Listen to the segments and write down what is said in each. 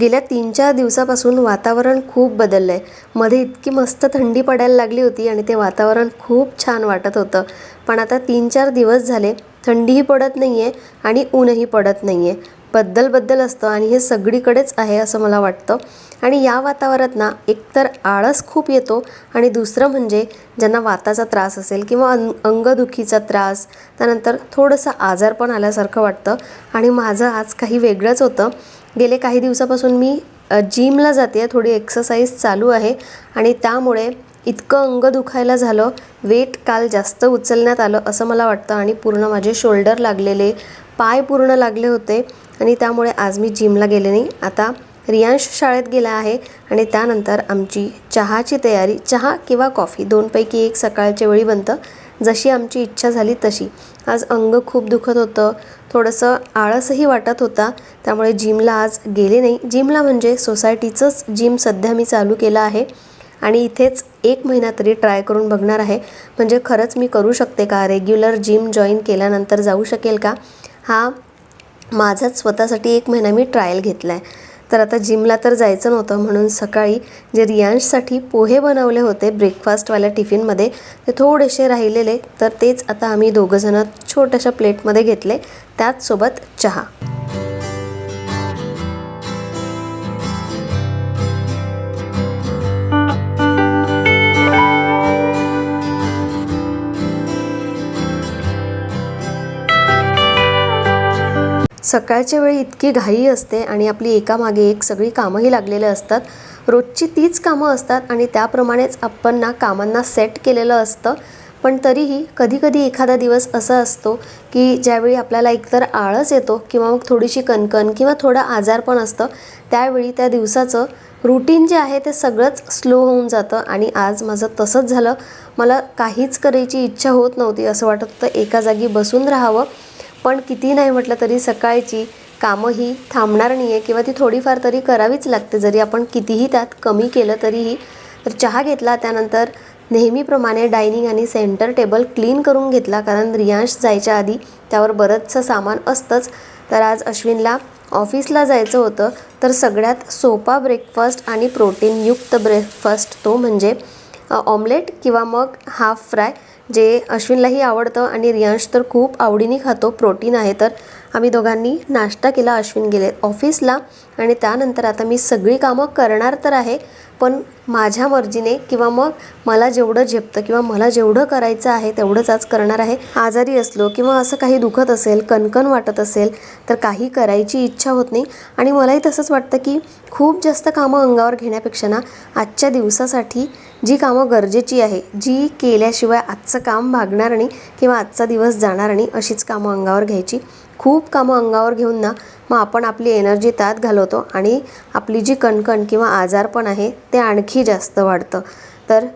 गेल्या तीन चार दिवसापासून वातावरण खूप बदललं आहे मध्ये इतकी मस्त थंडी पडायला लागली होती आणि ते वातावरण खूप छान वाटत होतं. पण आता तीन चार दिवस झाले थंडीही पडत नाही आहे आणि ऊनही पडत नाही आहे बद्दल बद्दल असतं आणि हे सगळीकडेच आहे असं मला वाटतं. आणि या वातावरणात ना एकतर आळस खूप येतो आणि दुसरं म्हणजे ज्यांना वाताचा त्रास असेल किंवा अं अंगदुखीचा त्रास त्यानंतर थोडंसं आजारपण आल्यासारखं वाटतं. आणि माझं आज काही वेगळंच होतं. गेले काही दिवसापासून मी जिमला जाते. थोडी एक्सरसाइज चालू आहे. आणि त्यामुळे इतकं अंग दुखायला झालं. वेट काल जास्त उचलण्यात आलं असं मला वाटतं. आणि पूर्ण माझे शोल्डर लागलेले पाय पूर्ण लागले होते. आणि त्यामुळे आज मी जिमला गेले नाही. आता रियांश शाळेत गेला आहे. आणि त्यानंतर आमची चहाची तयारी चहा किंवा कॉफी दोनपैकी एक सकाळच्या वेळी बनतं. जशी आमची इच्छा झाली तशी. आज अंग खूप दुखत होतं. थोडंसं आळसही वाटत होता. त्यामुळे जिमला आज गेले नाही. जिमला म्हणजे सोसायटीचंच जिम सध्या मी चालू केलं आहे. आणि इथेच एक महिना तरी ट्राय करून बघणार आहे. म्हणजे खरंच मी करू शकते का? रेग्युलर जिम जॉईन केल्यानंतर जाऊ शकेल का? हा माझाच स्वतःसाठी एक महिना मी ट्रायल घेतला आहे तर आता जिमला तर जायचं नव्हतं म्हणून सकाळी जे रियांशसाठी पोहे बनवले होते ब्रेकफास्टवाल्या टिफिनमध्ये ते थोडेसे राहिलेले तर तेच आता आम्ही दोघंजणं छोट्याशा प्लेटमध्ये घेतले त्याचसोबत चहा. सकाळच्या वेळी इतकी घाई असते आणि आपली एकामागे एक सगळी कामंही लागलेले असतात. रोजची तीच कामं असतात आणि त्याप्रमाणेच आपण ना कामांना सेट केलेलं असतं. पण तरीही कधीकधी एखादा दिवस असा असतो की ज्यावेळी आपल्याला एकतर आळस येतो किंवा मग थोडीशी कणकण किंवा थोडं आजारपण असतं त्यावेळी त्या दिवसाचं रुटीन जे आहे ते सगळंच स्लो होऊन जातं आणि आज माझं तसंच झालं. मला काहीच करायची इच्छा होत नव्हती असं वाटत होतं एका जागी बसून राहावं. पण किती नाही म्हटलं तरी सकाळची कामं ही थांबणार नाही आहे किंवा ती थोडीफार तरी करावीच लागते. जरी आपण कितीही त्यात कमी केलं तरीही तर चहा घेतला त्यानंतर नेहमीप्रमाणे डायनिंग आणि सेंटर टेबल क्लीन करून घेतला. कारण रियांश जायच्या आधी त्यावर बरंचसं सामान असतंच. तर आज अश्विनला ऑफिसला जायचं होतं. तर सगळ्यात सोपा ब्रेकफास्ट आणि प्रोटीनयुक्त ब्रेकफास्ट तो म्हणजे ऑमलेट किंवा मग हाफ फ्राय जे अश्विनलाही आवडतं आणि रियांश तर खूप आवडीने खातो प्रोटीन आहे तर. आम्ही दोघांनी नाश्ता केला अश्विन गेले ऑफिसला आणि त्यानंतर आता मी सगळी कामं करणार तर आहे. पण माझ्या मर्जीने किंवा मग मला जेवढं झेपतं किंवा मला जेवढं करायचं आहे तेवढंच आज करणार आहे. आजारी असलो किंवा असं काही दुखत असेल कणकण वाटत असेल तर काही करायची इच्छा होत नाही. आणि मलाही तसंच वाटतं की खूप जास्त कामं अंगावर घेण्यापेक्षा ना आजच्या दिवसासाठी जी कामं गरजेची आहे जी केल्याशिवाय आजचं काम भागणार नाही किंवा आजचा दिवस जाणार नाही अशीच कामं अंगावर घ्यायची. खूप कामं अंगावर घेऊन ना मग आपण आपली एनर्जी त्यात घालवतो आणि आपली जी कणकण किंवा आजारपण आहे ते आणखी जास्त वाढतं. तर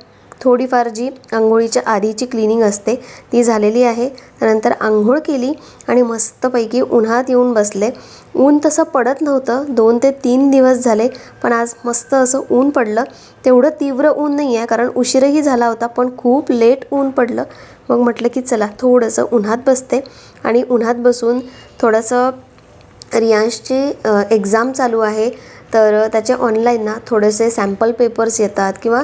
थोडीफार जी आंघोळीच्या आधीची क्लिनिंग असते ती झालेली आहे. त्यानंतर आंघोळ केली आणि मस्तपैकी उन्हात येऊन बसले. ऊन तसं पडत नव्हतं. दोन ते तीन दिवस झाले पण आज मस्त असं ऊन पडलं. तेवढं तीव्र ऊन नाही आहे कारण उशीरही झाला होता पण खूप लेट ऊन पडलं. मग म्हटलं की चला थोडंसं उन्हात बसते. आणि उन्हात बसून थोडंसं रियांशची एक्झाम चालू आहे. तर त्याचे ऑनलाईन ना थोडेसे सॅम्पल पेपर्स येतात किंवा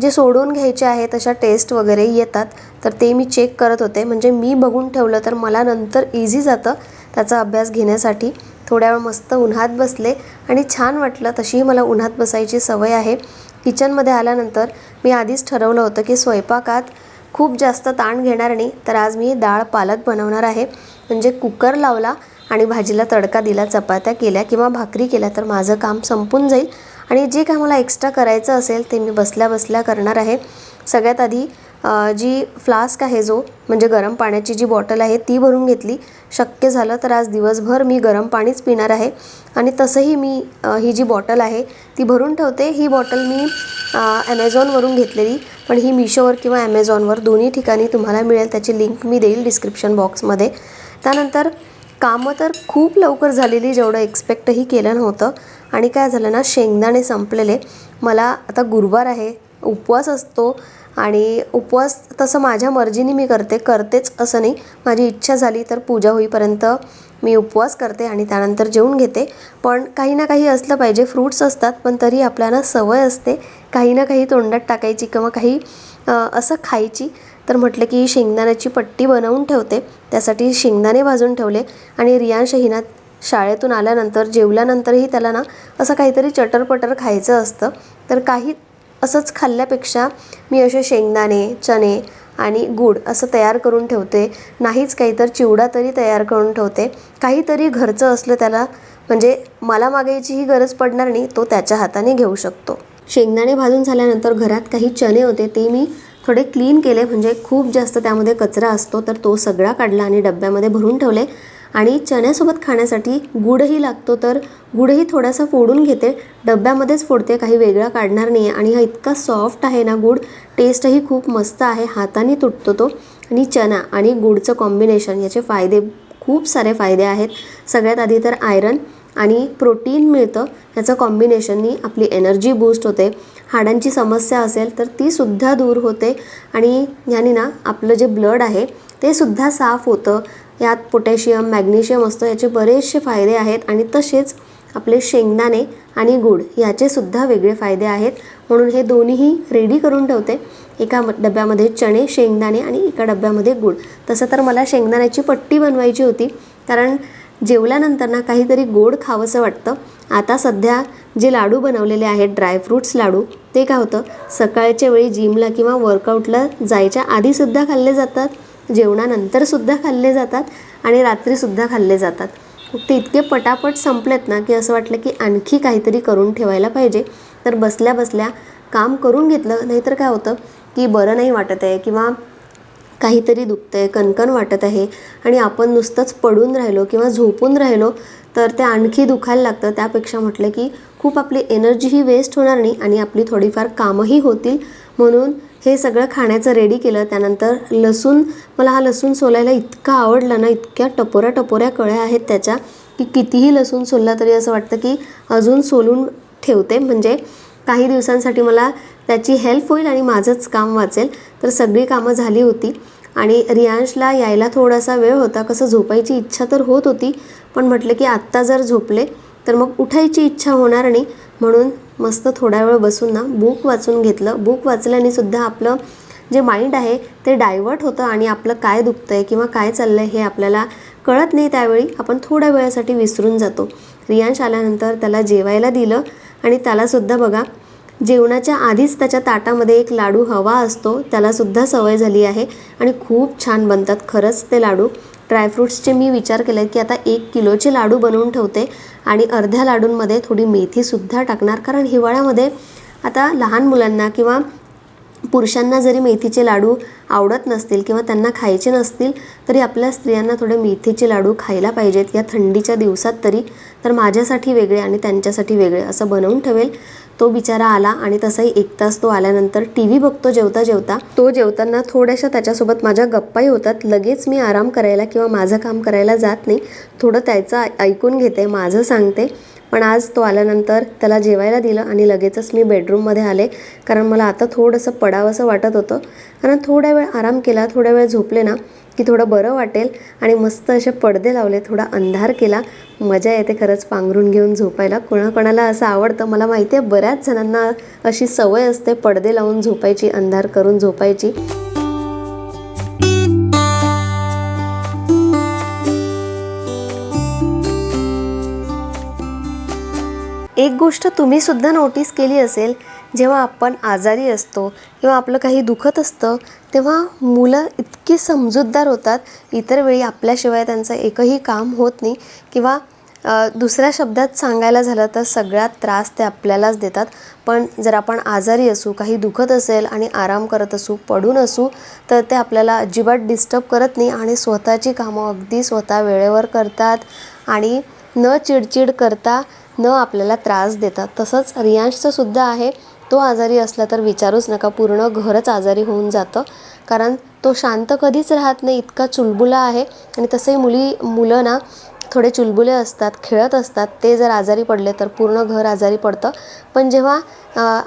जे सोडून घ्यायचे आहेत अशा टेस्ट वगैरे येतात तर ते मी चेक करत होते. म्हणजे मी बघून ठेवलं तर मला नंतर इझी जातं त्याचा अभ्यास घेण्यासाठी. थोड्या वेळ मस्त उन्हात बसले आणि छान वाटलं तशीही मला उन्हात बसायची सवय आहे. किचनमध्ये आल्यानंतर मी आधीच ठरवलं होतं की स्वयंपाकात खूप जास्त ताण घेणार नाही तर आज मी डाळ पालक बनवणार आहे. म्हणजे कुकर लावला आणि भाजीला तडका दिला चपात्या केल्या किंवा भाकरी केल्या तर माझं काम संपून जाईल. आणि जे काय मला एक्स्ट्रा करायचं असेल ते मी बसल्या बसल्या करणार आहे. सगळ्यात आधी जी फ्लास्क आहे जो म्हणजे गरम पाण्याची जी बॉटल आहे ती भरून घेतली. शक्य झालं तर आज दिवसभर मी गरम पाणीच पिणार आहे. आणि तसंही मी ही जी बॉटल आहे ती भरून ठेवते. ही बॉटल मी ॲमेझॉनवरून घेतलेली. पण ही मिशोवर किंवा ॲमेझॉनवर दोन्ही ठिकाणी तुम्हाला मिळेल. त्याची लिंक मी देईल डिस्क्रिप्शन बॉक्समध्ये त्यानंतर कामं तर खूप लवकर झालेली जेवढं एक्सपेक्टही केलं नव्हतं. आणि काय झालं ना शेंगदाणे संपलेले. मला आता गुरुवार आहे उपवास असतो आणि उपवास तसं माझ्या मर्जीने मी करते करतेच असं नाही. माझी इच्छा झाली तर पूजा होईपर्यंत मी उपवास करते आणि त्यानंतर जेवून घेते. पण काही ना काही असलं पाहिजे फ्रूट्स असतात पण तरी आपल्याला सवय असते. काही ना काही तोंडात टाकायची किंवा काही असं खायची. तर म्हटलं की शेंगदाण्याची पट्टी बनवून ठेवते. त्यासाठी शेंगदाणे भाजून ठेवले आणि रियांश हिना शाळेतून आल्यानंतर जेवल्यानंतरही त्याला ना असं काहीतरी चटरपटर खायचं असतं. तर काही असंच खाल्ल्यापेक्षा मी असे शेंगदाणे चणे आणि गूळ असं तयार करून ठेवते. नाहीच काही तर चिवडा तरी तयार करून ठेवते. काहीतरी घरचं असलं त्याला म्हणजे मला मागायचीही गरज पडणार नाही तो त्याच्या हाताने घेऊ शकतो. शेंगदाणे भाजून झाल्यानंतर घरात काही चणे होते ते मी थोडे क्लीन केले. म्हणजे खूप जास्त त्यामध्ये कचरा असतो तर तो सगळा काढला आणि डब्यामध्ये भरून ठेवले. आणि चण्यासोबत खाण्यासाठी गुडही लागतो तर गुडही थोडासा फोडून घेते. डब्यामध्येच फोडते काही वेगळा काढणार नाही आहे आणि हा इतका सॉफ्ट आहे ना गुड टेस्टही खूप मस्त आहे. हाताने तुटतो तो. आणि चना आणि गुडचं कॉम्बिनेशन याचे फायदे खूप सारे फायदे आहेत. सगळ्यात आधी तर आयरन आणि प्रोटीन मिळतं. ह्याचं कॉम्बिनेशननी आपली एनर्जी बूस्ट होते. हाडांची समस्या असेल तर तीसुद्धा दूर होते. आणि याने ना आपलं जे ब्लड आहे ते सुद्धा साफ होतं. यात पोटॅशियम मॅग्नेशियम असतं याचे बरेचसे फायदे आहेत आणि तसेच आपले शेंगदाणे आणि गूळ याचेसुद्धा वेगळे फायदे आहेत. म्हणून हे दोन्हीही रेडी करून ठेवते. एका म- डब्यामध्ये चणे शेंगदाणे आणि एका डब्यामध्ये गूळ. तसं तर मला शेंगदाण्याची पट्टी बनवायची होती कारण जेवल्यानंतर ना काहीतरी गोड खावंसं वाटतं. आता सध्या जे लाडू बनवलेले आहेत ड्रायफ्रूट्स लाडू ते काय होतं? सकाळच्या वेळी जिमला किंवा वर्कआउटला जायच्या आधीसुद्धा खाल्ले जातात. जेवणानंतरसुद्धा खाल्ले जातात आणि रात्रीसुद्धा खाल्ले जातात. ते इतके पटापट संपलेत ना की असं वाटलं की आणखी काहीतरी करून ठेवायला पाहिजे. तर बसल्या बसल्या काम करून घेतलं नाहीतर काय होतं की बरं नाही वाटत आहे किंवा काहीतरी दुखतंय कणकण वाटत आहे आणि आपण नुसतंच पडून राहिलो किंवा झोपून राहिलो तर ते आणखी दुखायला लागतं. त्यापेक्षा म्हटलं की खूप आपली एनर्जीही वेस्ट होणार नाही आणि आपली थोडीफार कामंही होतील. म्हणून हे सगळं खाण्याचं रेडी केलं. त्यानंतर लसूण मला हा लसूण सोलायला इतका आवडला ना इतक्या टपोऱ्या टपोऱ्या कळ्या आहेत त्याच्या की कितीही लसूण सोलला तरी असं वाटतं की अजून सोलून ठेवते. म्हणजे काही दिवसांसाठी मला त्याची हेल्प होईल आणि माझंच काम वाचेल. तर सगळी कामं झाली होती. आणि रियांशला यायला थोडासा वेळ होता. कसं झोपायची इच्छा तर होत होती पण म्हटलं की आत्ता जर झोपले तर मग उठायची इच्छा होणार नाही. म्हणून मस्त थोडा वेळ बसून ना बुक वाचून घेतलं. बुक वाचल्याने सुद्धा आपलं जे माइंड आहे ते डायवर्ट होतं आणि आपलं काय दुखतं आहे किंवा काय चाललं आहे हे आपल्याला कळत नाही त्यावेळी आपण थोड्या वेळासाठी विसरून जातो. रियांश आल्यानंतर त्याला जेवायला दिलं आणि त्यालासुद्धा बघा जेवणाच्या आधीच त्याच्या ताटामध्ये एक लाडू हवा असतो त्यालासुद्धा सवय झाली आहे आणि खूप छान बनतात खरंच ते लाडू. ड्रायफ्रूट्सचे मी विचार केला की आता एक किलोचे लाडू बनवून ठेवते. आणि अर्ध्या लाडूंमध्ये थोडी मेथीसुद्धा टाकणार. कारण हिवाळ्यामध्ये आता लहान मुलांना किंवा पुरुषांना जरी मेथीचे लाडू आवडत नसतील किंवा त्यांना खायचे नसतील तरी आपल्या स्त्रियांना थोडे मेथीचे लाडू खायला पाहिजेत. या थंडीच्या दिवसात तरी. तर माझ्यासाठी वेगळे आणि त्यांच्यासाठी वेगळे असं बनवून ठेवेल. तो बिचारा आला आणि तसाही एक तास तो आल्यानंतर टी व्ही बघतो जेवता जेवता. तो जेवताना थोड्याशा त्याच्यासोबत माझ्या गप्पाही होतात. लगेच मी आराम करायला किंवा माझं काम करायला जात नाही. थोडं त्याचं ऐ- ऐकून घेते माझं सांगते. पण आज तो आल्यानंतर त्याला जेवायला दिलं आणि लगेचच मी बेडरूममध्ये आले. कारण मला आता थोडंसं पडावंसं वाटत होतं. कारण थोड्या वेळ आराम केला थोड्या वेळ झोपले ना की थोडं बरं वाटेल. आणि मस्त असे पडदे लावले थोडा अंधार केला. मजा येते खरंच पांघरून घेऊन झोपायला. कोणाकोणाला असं आवडतं मला माहिती आहे बऱ्याच जणांना अशी सवय असते पडदे लावून झोपायची अंधार करून झोपायची. एक गोष्ट तुम्ही सुद्धा नोटीस केली असेल जेव्हा आपण आजारी असतो किंवा आपलं काही दुखत असतं तेव्हा मुलं इतकी समजूतदार होतात. इतर वेळी आपल्याशिवाय त्यांचं एकही काम होत नाही. किंवा दुसऱ्या शब्दात सांगायला झालं तर सगळ्यात त्रास ते आपल्यालाच देतात. पण जर आपण आजारी असू काही दुखत असेल आणि आराम करत असू पडून असू तर ते आपल्याला अजिबात डिस्टर्ब करत नाही आणि स्वतःची कामं अगदी स्वतः वेळेवर करतात आणि न चिडचिड करता न आपल्याला त्रास देतात. तसंच रियांशचं सुद्धा आहे. तो आजारी असला तर विचारूच नका. पूर्ण घरच आजारी होऊन जातं. कारण तो शांत कधीच राहत नाही. इतका चुलबुला आहे. आणि तसंही मुली मुलं ना थोडे चुलबुले असतात खेळत असतात ते जर आजारी पडले तर पूर्ण घर आजारी पडतं. पण जेव्हा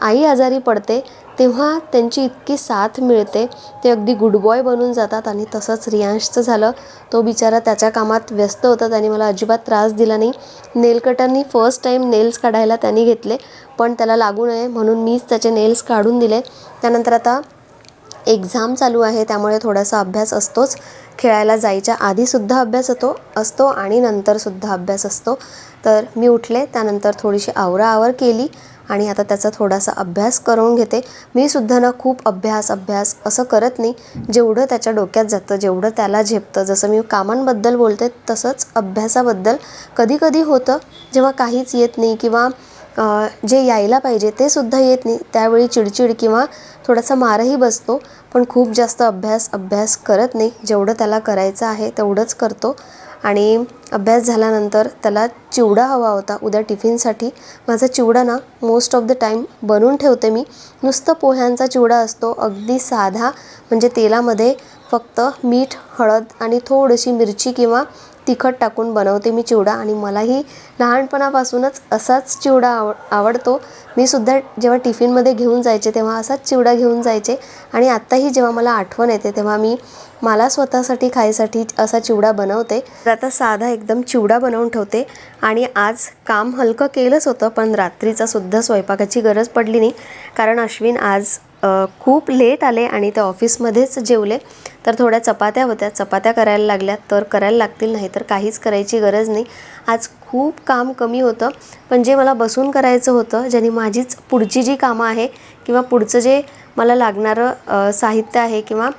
आई आजारी पडते तेव्हा त्यांची इतकी साथ मिळते ते अगदी गुड बॉय बनून जातात आणि तसंच रियांशचं झालं. तो बिचारा त्याच्या कामात व्यस्त होता त्याने मला अजिबात त्रास दिला नाही. नेल कटरनी फर्स्ट टाईम नेल्स काढायला त्यांनी घेतले पण त्याला लागू नये म्हणून मीच त्याचे नेल्स काढून दिले. त्यानंतर आता एक्झाम चालू आहे त्यामुळे थोडासा अभ्यास असतोच. खेळायला जायच्या आधीसुद्धा अभ्यास होतो असतो आणि नंतरसुद्धा अभ्यास असतो. तर मी उठले त्यानंतर थोडीशी आवराआवर केली आणि आता त्याचा थोडासा अभ्यास करून घेते. मी सुद्धा ना खूप अभ्यास अभ्यास असं करत नाही. जेवढं त्याच्या डोक्यात जातं जेवढं त्याला झेपतं जसं मी कामांबद्दल बोलते तसंच अभ्यासाबद्दल कधीकधी होतं. जेव्हा काहीच येत नाही किंवा जे यायला पाहिजे ते सुद्धा येत नाही. त्यावेळी चिडचिड किंवा थोडासा मारही बसतो पण खूप जास्त अभ्यास अभ्यास करत नाही. जेवढं त्याला करायचं आहे तेवढंच करतो. आणि अभ्यास झाल्यानंतर त्याला चिवडा हवा होता. उद्या टिफिनसाठी. माझा चिवडा ना मोस्ट ऑफ द टाईम बनवून ठेवते मी. नुसतं पोह्यांचा चिवडा असतो. अगदी साधा म्हणजे तेलामध्ये फक्त मीठ हळद आणि थोडीशी मिरची किंवा तिखट टाकून बनवते मी चिवडा आणि मलाही लहानपणापासूनच असाच चिवडा आव आवडतो. मी सुद्धा जेव्हा टिफिनमध्ये घेऊन जायचे तेव्हा असाच चिवडा घेऊन जायचे आणि आत्ताही जेव्हा मला आठवण येते तेव्हा मी मला स्वतःसाठी खायसाठी असा चिवडा बनवते. तर आता साधा एकदम चिवडा बनवून ठेवते आणि आज काम हलकं केलंच होतं पण रात्रीचा सुद्धा स्वयंपाकाची गरज पडली नाही. कारण अश्विन आज खूप लेट आले आणि ते ऑफिसमध्येच जेवले. तर थोड्या चपात्या होत्या. चपात्या करायला लागल्या. तर करायला लागतील नाही तर काहीच करायची गरज नाही. आज खूप काम कमी होतं. पण जे मला बसून करायचं होतं ज्याने माझीच पुढची जी कामं आहे किंवा पुढचं जे मला लागणारं साहित्य आहे किंवा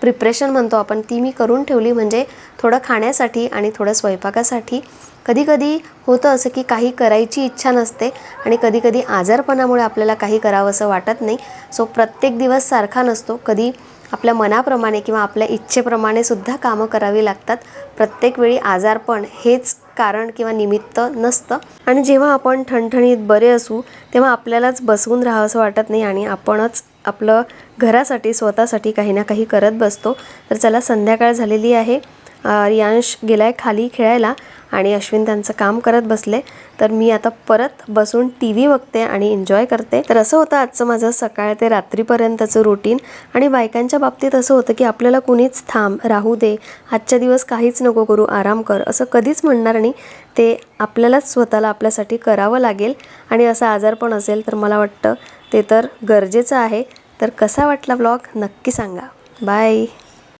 प्रिप्रेशन म्हणतो आपण ती मी करून ठेवली. म्हणजे थोडं खाण्यासाठी आणि थोडं स्वयंपाकासाठी कधीकधी होतं असं की काही करायची इच्छा नसते आणि कधीकधी आजारपणामुळे आपल्याला काही करावंसं वाटत नाही. सो प्रत्येक दिवस सारखा नसतो. कधी आपल्या मनाप्रमाणे किंवा आपल्या इच्छेप्रमाणे सुद्धा कामं करावी लागतात. प्रत्येक वेळी आजारपण हेच कारण किंवा निमित्त नसतं. आणि जेव्हा आपण ठणठणीत बरे असू तेव्हा आपल्यालाच बसवून राहावंसं वाटत नाही आणि आपणच आपलं घरासाठी स्वतःसाठी काही ना काही करत बसतो. तर चला संध्याकाळ झालेली आहे. अ, रियांश गेलाय खाली खेळायला. आणि अश्विन त्यांचं काम करत बसले तर मी आता परत बसून टी व्ही बघते आणि एन्जॉय करते. तर असं होतं आजचं माझं सकाळ ते रात्रीपर्यंतचं रुटीन आणि बायकांच्या बाबतीत असं होतं की आपल्याला कुणीच थांब राहू दे आजच्या दिवस काहीच नको करू आराम कर असं कधीच म्हणणार नाही. ते आपल्यालाच स्वतःला आपल्यासाठी करावं लागेल. आणि असं आजारपण असेल तर मला वाटतं ते तर गरजेचं आहे. तर कसा वाटला व्लॉग नक्की सांगा. बाय